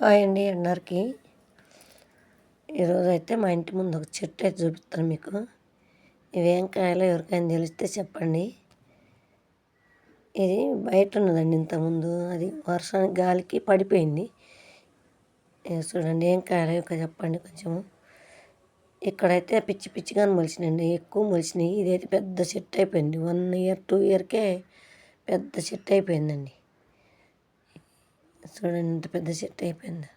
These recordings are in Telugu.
హాయ్ అండి అందరికీ. ఈరోజు అయితే మా ఇంటి ముందు ఒక చెట్టు అయితే చూపిస్తాను మీకు. ఇవేం కాయలో ఎవరికైనా తెలిస్తే చెప్పండి. ఇది బయట ఉన్నదండి ఇంతకుముందు. అది వర్షానికి గాలికి పడిపోయింది. చూడండి ఏం కాయలో ఇక చెప్పండి కొంచెము ఇక్కడైతే పిచ్చి పిచ్చిగా మొలిచినండి ఎక్కువ మొలిచినాయి. ఇదైతే పెద్ద చెట్టు అయిపోయింది. వన్ ఇయర్ టూ ఇయర్కే పెద్ద చెట్టు అయిపోయిందండి. చూడండి ఇంత పెద్ద చెట్టు అయిపోయింది.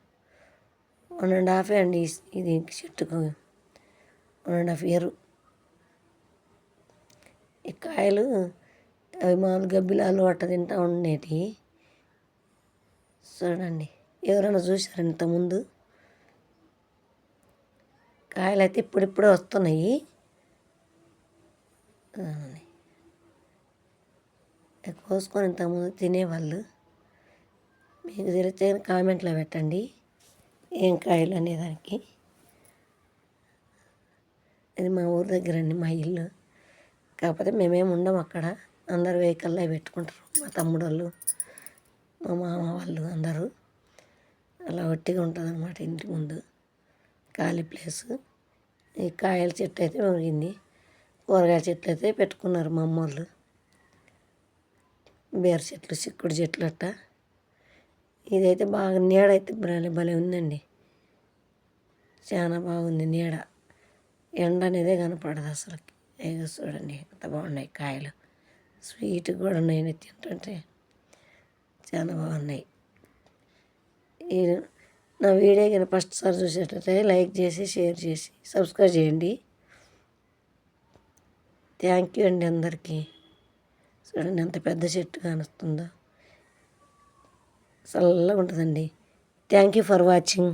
వన్ అండ్ హాఫ్ అండి ఇది చెట్టుకు వన్ అండ్ హాఫ్ ఇయర్ ఈ కాయలు అవి మామూలు గబ్బిలాలు అట్ట తింటా ఉండేటి. చూడండి ఎవరైనా చూశారు ఇంతకుముందు? కాయలు అయితే ఇప్పుడిప్పుడే వస్తున్నాయి. కోసుకొని ఇంతకుముందు తినేవాళ్ళు. మీకు తెలిస్తే కామెంట్లో పెట్టండి ఏం కాయలు అనేదానికి అది మా ఊరి దగ్గర అండి మా ఇల్లు. కాకపోతే మేమేమి ఉండం అక్కడ. అందరు వెహికల్లో పెట్టుకుంటారు. మా తమ్ముడు వాళ్ళు మా మామ వాళ్ళు అందరూ. అలా ఒట్టిగా ఉంటుంది అనమాట ఇంటి ముందు. ఖాళీ ప్లేస్. ఈ కాయల చెట్టు అయితే మురిగింది కూరగాయల చెట్లు అయితే పెట్టుకున్నారు మా అమ్మోళ్ళు. బీర చెట్లు చిక్కుడు చెట్లు అట్ట ఇదైతే బాగా నీడ అయితే భలే భలే ఉందండి. చాలా బాగుంది నీడ. ఎండ అనేదే కనపడదు అసలు ఏదో చూడండి ఎంత బాగున్నాయి కాయలు. స్వీట్ కూడా ఉన్నాయి నేను తింటుంటే. చాలా బాగున్నాయి. ఈ నా వీడియో కానీ ఫస్ట్ సార్ చూసేటట్టే లైక్ చేసి షేర్ చేసి సబ్స్క్రైబ్ చేయండి. థ్యాంక్ యూ అండి అందరికీ. చూడండి ఎంత పెద్ద చెట్టు కానొస్తుందో. చల్లగా ఉంటుందండి. Thank you for watching